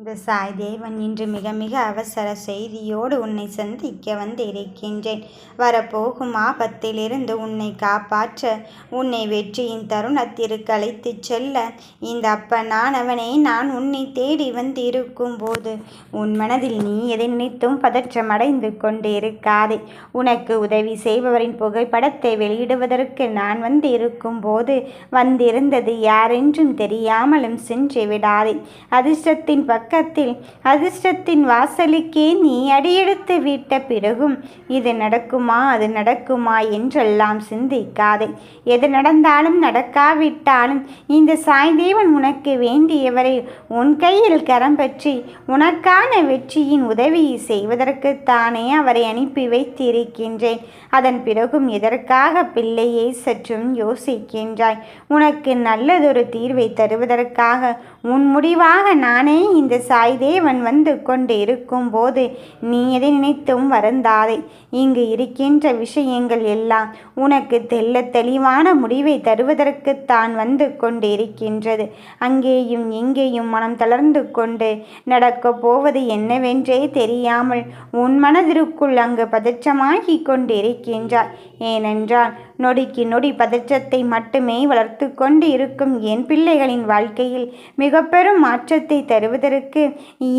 இந்த சாய் தேவன் இன்று மிக மிக அவசர செய்தியோடு உன்னை சந்திக்க வந்திருக்கின்றேன் வரப்போகும் ஆபத்திலிருந்து உன்னை காப்பாற்ற உன்னை வெற்றியின் தருணத்திற்கு அழைத்துச் செல்ல இந்த அப்பனானவனை நான் உன்னை தேடி வந்திருக்கும் போது உன் மனதில் நீ எதை நினைத்தும் பதற்றமடைந்து கொண்டிருக்காதே. உனக்கு உதவி செய்பவரின் புகைப்படத்தை வெளியிடுவதற்கு நான் வந்திருக்கும் போது வந்திருந்தது யாரென்றும் தெரியாமலும் சென்று விடாதே. அதிர்ஷ்டத்தின் பக் பக்கத்தில் அதிர்ஷ்டத்தின் வாசலுக்கே நீ அடியெடுத்து விட்ட பிறகும் இது நடக்குமா அது நடக்குமா என்றெல்லாம் சிந்திக்காதே. எது நடந்தாலும் நடக்காவிட்டாலும் இந்த சாய்தேவன் உனக்கு வேண்டியவரை உன் கையில் கரம் பற்றி உனக்கான வெற்றியின் உதவியை செய்வதற்குத்தானே அவரை அனுப்பி வைத்திருக்கின்றேன். அதன் பிறகும் எதற்காக பிள்ளையை சற்றும் யோசிக்கின்றாய்? உனக்கு நல்லதொரு தீர்வை தருவதற்காக உன் முடிவாக நானே இந்த சாய்தேவன் வந்து கொண்டு இருக்கும்போது நீ எதை நினைத்தும் வருந்தாதே. இங்கு இருக்கின்ற விஷயங்கள் எல்லாம் உனக்கு தெல்ல தெளிவான முடிவை தருவதற்குத்தான் வந்து கொண்டு இருக்கின்றது அங்கேயும் எங்கேயும் மனம் தளர்ந்து கொண்டு நடக்கப் போவது என்னவென்றே தெரியாமல் உன் மனதிற்குள் அங்கு பதற்றமாகி கொண்டிருக்கின்றாய். ஏனென்றால் நொடிக்கு நொடி பதற்றத்தை மட்டுமே வளர்த்து கொண்டு இருக்கும் என் பிள்ளைகளின் வாழ்க்கையில் மிக பெரும் மாற்றத்தை தருவதற்கு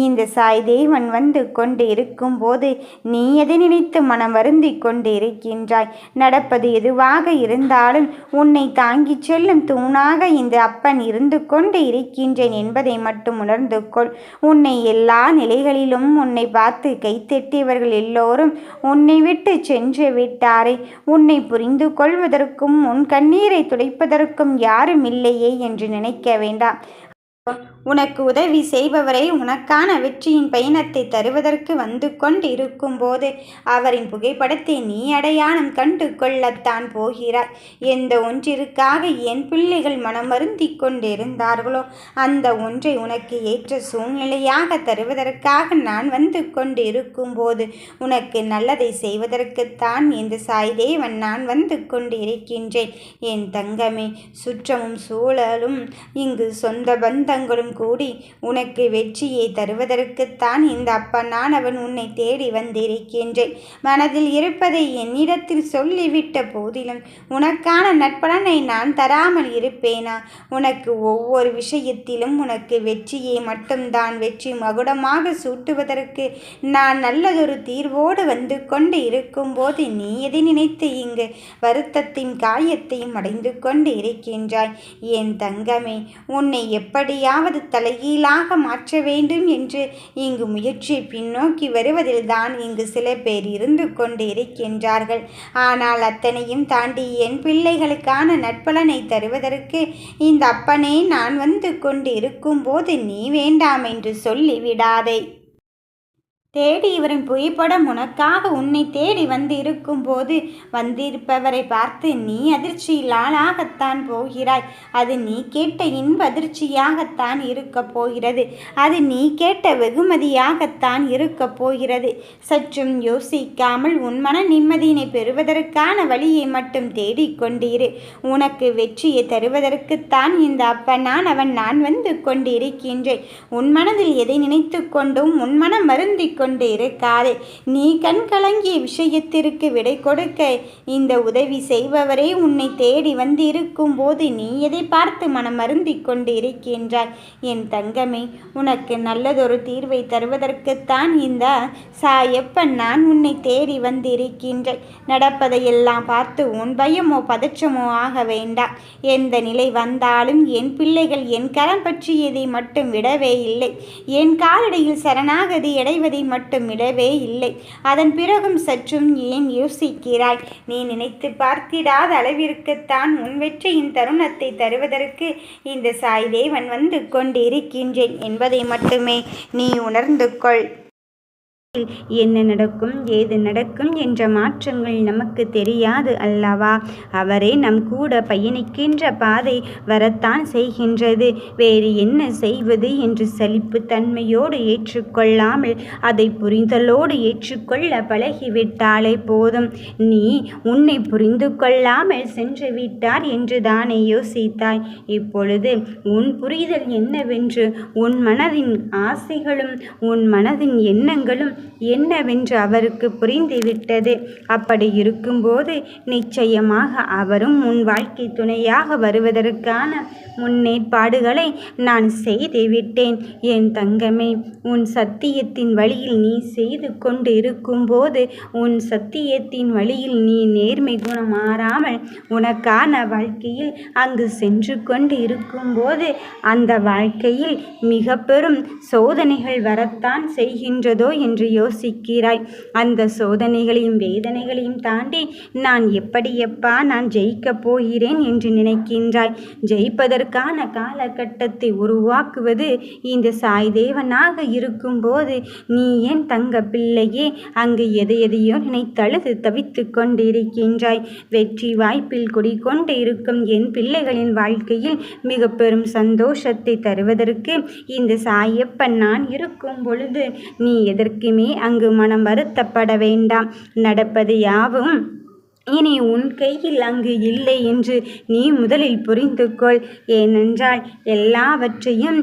இந்த சாய் தேவன் வந்து கொண்டு இருக்கும் போது நீ எதை நினைத்து மனம் வருந்தி கொண்டு இருக்கின்றாய்? நடப்பது எதுவாக இருந்தாலும் உன்னை தாங்கிச் செல்லும் தூணாக இந்த அப்பன் இருந்து கொண்டு இருக்கின்றேன் என்பதை மட்டும் உணர்ந்து கொள். உன்னை எல்லா நிலைகளிலும் உன்னை பார்த்து கைத்தட்டியவர்கள் எல்லோரும் உன்னை விட்டு சென்று விட்டாரே. உன்னை புரிந்து கொள். கொள்வதற்கும் உன் கண்ணீரை துடைப்பதற்கும் யாரும் இல்லையே என்று நினைக்க வேண்டாம். உனக்கு உதவி செய்பவரை உனக்கான வெற்றியின் பயணத்தை தருவதற்கு வந்து கொண்டிருக்கும் போது அவரின் புகைப்படத்தை நீ அடையாளம் கண்டு கொள்ளத்தான் போகிறாய். எந்த ஒன்றிற்காக என் பிள்ளைகள் மனமருந்தி கொண்டிருந்தார்களோ அந்த ஒன்றை உனக்கு ஏற்ற சூழ்நிலையாக தருவதற்காக நான் வந்து கொண்டிருக்கும் போது உனக்கு நல்லதை செய்வதற்குத்தான் இந்த சாய்தேவன் நான் வந்து கொண்டிருக்கின்றேன். என் தங்கமே சுற்றமும் சூழலும் இங்கு சொந்த பந்தங்களும் கூடி உனக்கு வெற்றியை தருவதற்குத்தான் இந்த அப்பனான் அவன் உன்னை தேடி வந்திருக்கின்றேன். மனதில் இருப்பதை என்னிடத்தில் சொல்லிவிட்ட போதிலும் உனக்கான நட்பலனை நான் தராமல் இருப்பேனா? உனக்கு ஒவ்வொரு விஷயத்திலும் உனக்கு வெற்றியை மட்டும்தான் வெற்றி மகுடமாக சூட்டுவதற்கு நான் நல்லதொரு தீர்வோடு வந்து கொண்டு இருக்கும்போது நீ எதை நினைத்து இங்கு வருத்தத்தின் காயத்தையும் அடைந்து கொண்டு இருக்கின்றாய்? என் தங்கமே உன்னை எப்படியாவது தலைகீழாக மாற்ற வேண்டும் என்று இங்கு முயற்சி பின்னோக்கி வருவதில்தான் இங்கு சில பேர் இருந்து கொண்டு இருக்கின்றார்கள். ஆனால் அத்தனையும் தாண்டி என் பிள்ளைகளுக்கான நட்பலனை தருவதற்கு இந்த அப்பனே நான் வந்து கொண்டு இருக்கும்போது நீ வேண்டாம் என்று சொல்லிவிடாதே. தேடி இவரின் புகைப்படம் உனக்காக உன்னை தேடி வந்து இருக்கும்போது வந்திருப்பவரை பார்த்து நீ அதிர்ச்சியில் ஆளாகத்தான் போகிறாய். அது நீ கேட்ட இன்ப அதிர்ச்சியாகத்தான் இருக்கப் போகிறது. அது நீ கேட்ட வெகுமதியாகத்தான் இருக்கப் போகிறது. சற்றும் யோசிக்காமல் உன் மன நிம்மதியினை பெறுவதற்கான வழியை மட்டும் தேடிக்கொண்டிரு உனக்கு வெற்றியை தருவதற்குத்தான் இந்த அப்பனான் அவன் நான் வந்து கொண்டிருக்கின்றேன். உன் மனதில் எதை நினைத்து கொண்டும் உன் மனம் மருந்திக் கொண்டிருக்காதே நீ கண் கலங்கிய விஷயத்திற்கு விடை கொடுக்க. இந்த உதவி செய்பவரே உன்னை தேடி வந்து இருக்கும் போது நீ எதை பார்த்து மனம் அருந்தி கொண்டு இருக்கின்றாய் என் தங்கமே உனக்கு நல்லதொரு தீர்வை தருவதற்குத்தான் இந்த சாயப்பன் நான் உன்னை தேடி வந்து இருக்கின்றேன் நடப்பதையெல்லாம் பார்த்து உன் பயமோ பதற்றமோ ஆக வேண்டாம். எந்த நிலை வந்தாலும் என் பிள்ளைகள் என் கரம் பற்றியதை மட்டும் விடவே இல்லை. என் காலடியில் சரணாகதி அடைவதை மட்டும் இடவே இல்லை. அதன் பிறகும் சற்றும் ஏன் யோசிக்கிறாய்? நீ நினைத்து பார்த்திடாத அளவிற்குத்தான் உன் வெற்றியின் தருணத்தை தருவதற்கு இந்த சாய் தேவன் வந்து கொண்டிருக்கின்றேன் என்பதை மட்டுமே நீ உணர்ந்து கொள். என்ன நடக்கும் ஏது நடக்கும் என்ற மாற்றங்கள் நமக்கு தெரியாது அல்லவா? அவரே நம் கூட பயணிக்கின்ற பாதை வரத்தான் செய்கின்றது. வேறு என்ன செய்வது என்று சலிப்பு தன்மையோடு ஏற்றுக்கொள்ளாமல் அதை புரிதலோடு ஏற்றுக்கொள்ள பழகிவிட்டாலே போதும். நீ உன்னை புரிந்து கொள்ளாமல் சென்று விட்டார் என்று தானே யோசித்தாய். இப்பொழுது உன் புரிதல் என்னவென்று உன் மனதின் ஆசைகளும் உன் மனதின் எண்ணங்களும் என்னவென்று அவருக்கு புரிந்துவிட்டது. அப்படி இருக்கும்போது நிச்சயமாக அவரும் உன் வாழ்க்கை துணையாக வருவதற்கான முன்னேற்பாடுகளை நான் செய்து விட்டேன் என் தங்கமே உன் சத்தியத்தின் வழியில் நீ செய்து கொண்டு இருக்கும்போது உன் சத்தியத்தின் வழியில் நீ நேர்மை குணம் மாறாமல் உனக்கான வாழ்க்கையில் அங்கு சென்று கொண்டு இருக்கும்போது அந்த வாழ்க்கையில் மிக பெரும் சோதனைகள் வரத்தான் செய்கின்றதோ என்று யோசிக்கிறாய். அந்த சோதனைகளையும் வேதனைகளையும் தாண்டி நான் எப்படியப்பா நான் ஜெயிக்கப் போகிறேன் என்று நினைக்கின்றாய். ஜெயிப்பதற்கான காலகட்டத்தை உருவாக்குவது இந்த சாய்தேவனாக இருக்கும்போது நீ ஏன் தங்க பிள்ளையே? அங்கு எதை எதையோ நினைத்தழுது தவித்து கொண்டிருக்கின்றாய். வெற்றி வாய்ப்பில் குடிக்கொண்டு இருக்கும் என் பிள்ளைகளின் வாழ்க்கையில் மிக பெரும் சந்தோஷத்தை தருவதற்கு இந்த சாயப்பன் நான் இருக்கும் பொழுது நீ எதற்குமே அங்கு மனம் வருத்தப்பட வேண்டாம். நடப்பது யாவும் இனி உன் கையில் அங்கு இல்லை என்று நீ முதலில் புரிந்து கொள் ஏனென்றால் எல்லாவற்றையும்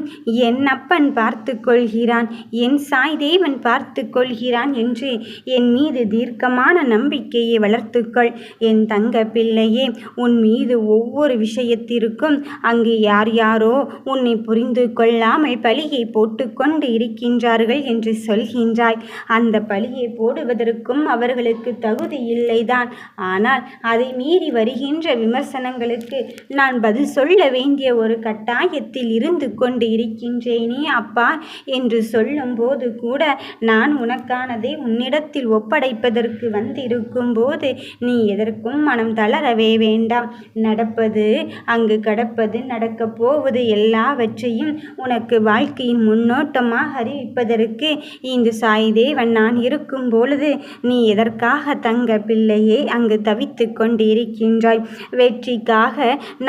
என் அப்பன் பார்த்து கொள்கிறான் என் சாய் தேவன் பார்த்து கொள்கிறான் என்று என் மீது தீர்க்கமான நம்பிக்கையை வளர்த்துக்கொள். என் தங்க பிள்ளையே உன் மீது ஒவ்வொரு விஷயத்திற்கும் அங்கு யார் யாரோ உன்னை புரிந்து கொள்ளாமல் பழியை போட்டுக்கொண்டு இருக்கின்றார்கள் என்று சொல்கின்றாய். அந்த பழியை போடுவதற்கும் அவர்களுக்கு தகுதி இல்லைதான். ஆனால் அதை மீறி வருகின்ற விமர்சனங்களுக்கு நான் பதில் சொல்ல வேண்டிய ஒரு கட்டாயத்தில் இருந்து கொண்டு இருக்கின்றேனே அப்பா என்று சொல்லும்போது கூட நான் உனக்கானதை உன்னிடத்தில் ஒப்படைப்பதற்கு வந்திருக்கும் போது நீ எதற்கும் மனம் தளரவே வேண்டாம். நடப்பது அங்கு கடப்பது நடக்கப் போவது எல்லாவற்றையும் உனக்கு வாழ்க்கையின் முன்னோட்டமாக அறிவிப்பதற்கு இந்த சாய்தேவன் நான் இருக்கும் பொழுது நீ எதற்காக தங்க பிள்ளையே? அங்கு தவித்து கொண்டிருக்கின்றாய். வெற்றிக்காக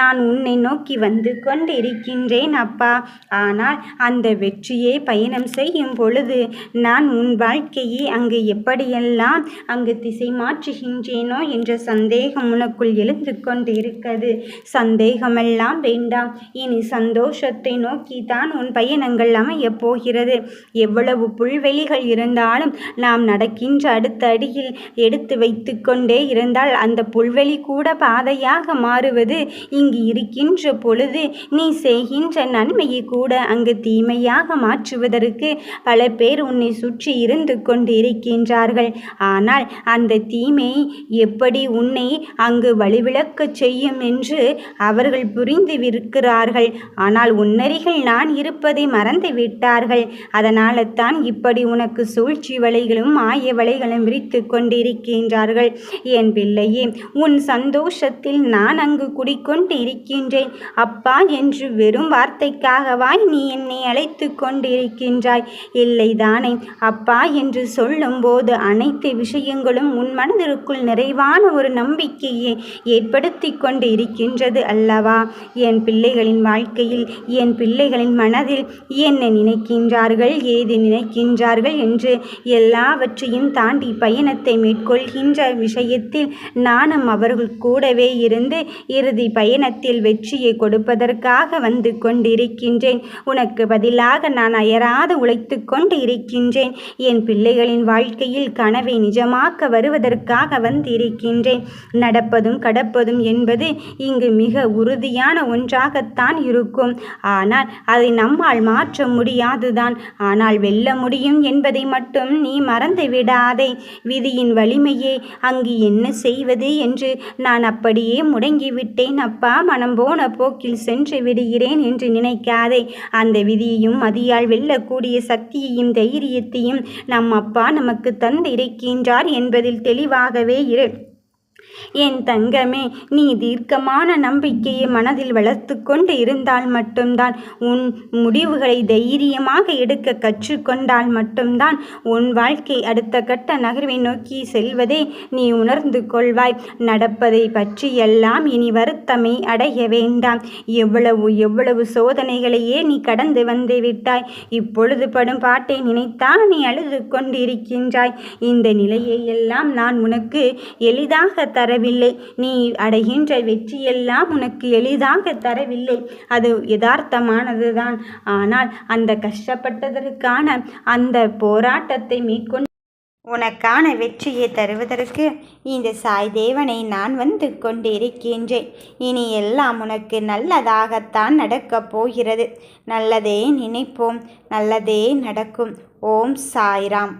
நான் உன்னை நோக்கி வந்து கொண்டிருக்கின்றேன் அப்பா. ஆனால் அந்த வெற்றியை பயணம் செய்யும் பொழுது நான் உன் வாழ்க்கையை அங்கு எப்படியெல்லாம் அங்கு திசை மாற்றுகின்றேனோ என்ற சந்தேகம் உனக்குள் எழுந்து கொண்டு இருக்கிறது சந்தேகமெல்லாம் வேண்டாம். இனி சந்தோஷத்தை நோக்கி தான் உன் பயணங்கள் அமையப் போகிறது. எவ்வளவு புல்வெளிகள் இருந்தாலும் நாம் நடக்கின்ற அடுத்த அடியில் எடுத்து வைத்து கொண்டே இருந்தால் வந்தால் அந்த புல்வெளி கூட பாதையாக மாறுவது இங்கு இருக்கின்ற பொழுது நீ செய்கின்ற நன்மையை கூட அங்கு தீமையாக மாற்றுவதற்கு பல பேர் உன்னை சுற்றி இருந்து கொண்டு இருக்கின்றார்கள் ஆனால் அந்த தீமை எப்படி உன்னை அங்கு வழிவிளக்க செய்யும் என்று அவர்கள் புரிந்துவிருக்கிறார்கள் ஆனால் உன்னரிகள் நான் இருப்பதை மறந்து விட்டார்கள் அதனால தான் இப்படி உனக்கு சூழ்ச்சி வலைகளும் ஆய வலைகளும் விரித்து கொண்டிருக்கின்றார்கள். என் பிள்ளை இல்லையே. உன் சந்தோஷத்தில் நான் அங்கு குடிக்கொண்டு இருக்கின்றேன். அப்பா என்று வெறும் வார்த்தைக்காகவாய் நீ என்னை அழைத்து கொண்டிருக்கின்றாய். இல்லைதானே. அப்பா என்று சொல்லும்போது அனைத்து விஷயங்களும் உன் மனதிற்குள் நிறைவான ஒரு நம்பிக்கையை ஏற்படுத்தி கொண்டு இருக்கின்றது அல்லவா? என் பிள்ளைகளின் வாழ்க்கையில் என் பிள்ளைகளின் மனதில் என்ன நினைக்கின்றார்கள் ஏது நினைக்கின்றார்கள் என்று எல்லாவற்றையும் தாண்டி பயணத்தை மேற்கொள்கின்ற விஷயத்தில் நானும் அவர்கள் கூடவே இருந்து இறுதி பயணத்தில் வெற்றியை கொடுப்பதற்காக வந்து கொண்டிருக்கின்றேன். உனக்கு பதிலாக நான் அயராது உழைத்து கொண்டு இருக்கின்றேன். என் பிள்ளைகளின் வாழ்க்கையில் கனவை நிஜமாக்க வருவதற்காக வந்திருக்கின்றேன். நடப்பதும் கடப்பதும் என்பது இங்கு மிக உறுதியான ஒன்றாகத்தான் இருக்கும். ஆனால் அதை நம்மால் மாற்ற முடியாதுதான். ஆனால் வெல்ல முடியும் என்பதை மட்டும் நீ மறந்து விடாதே விதியின் வலிமையே அங்கு என்ன செய் செய்வது என்று நான் அப்படியே முடங்கிவிட்டேன். அப்பா மனம் போன போக்கில் சென்று விடுகிறேன் என்று நினைக்காதே. அந்த விதியையும் மதியால் வெல்லக்கூடிய சக்தியையும் தைரியத்தையும் நம் அப்பா நமக்கு தந்திருக்கின்றார் என்பதில் தெளிவாகவே இரு. என் தங்கமே நீ தீர்க்கமான நம்பிக்கையை மனதில் வளர்த்து கொண்டு இருந்தால் மட்டும்தான் உன் முடிவுகளை தைரியமாக எடுக்க கற்றுக்கொண்டால் மட்டும்தான் உன் வாழ்க்கை அடுத்த கட்ட நகர்வை நோக்கி செல்வதை நீ உணர்ந்து கொள்வாய். நடப்பதை பற்றியெல்லாம் இனி வருத்தமை அடைய வேண்டாம். எவ்வளவு எவ்வளவு சோதனைகளையே நீ கடந்து வந்து விட்டாய். இப்பொழுது படும் பாட்டை நினைத்தால் நீ அழுது கொண்டிருக்கின்றாய். இந்த நிலையை எல்லாம் நான் உனக்கு எளிதாக தரவில்லை. நீ அடைகின்ற வெற்றியெல்லாம் உனக்கு எளிதாக தரவில்லை. அது யதார்த்தமானதுதான். ஆனால் அந்த கஷ்டப்பட்டதற்கான அந்த போராட்டத்தை மேற்கொண்டு உனக்கான வெற்றியை தருவதற்கு இந்த சாய் தேவனை நான் வந்து கொண்டிருக்கின்றேன். இனி எல்லாம் உனக்கு நல்லதாகத்தான் நடக்கப் போகிறது. நல்லதே நினைப்போம். நல்லதே நடக்கும். ஓம் சாய்ராம்.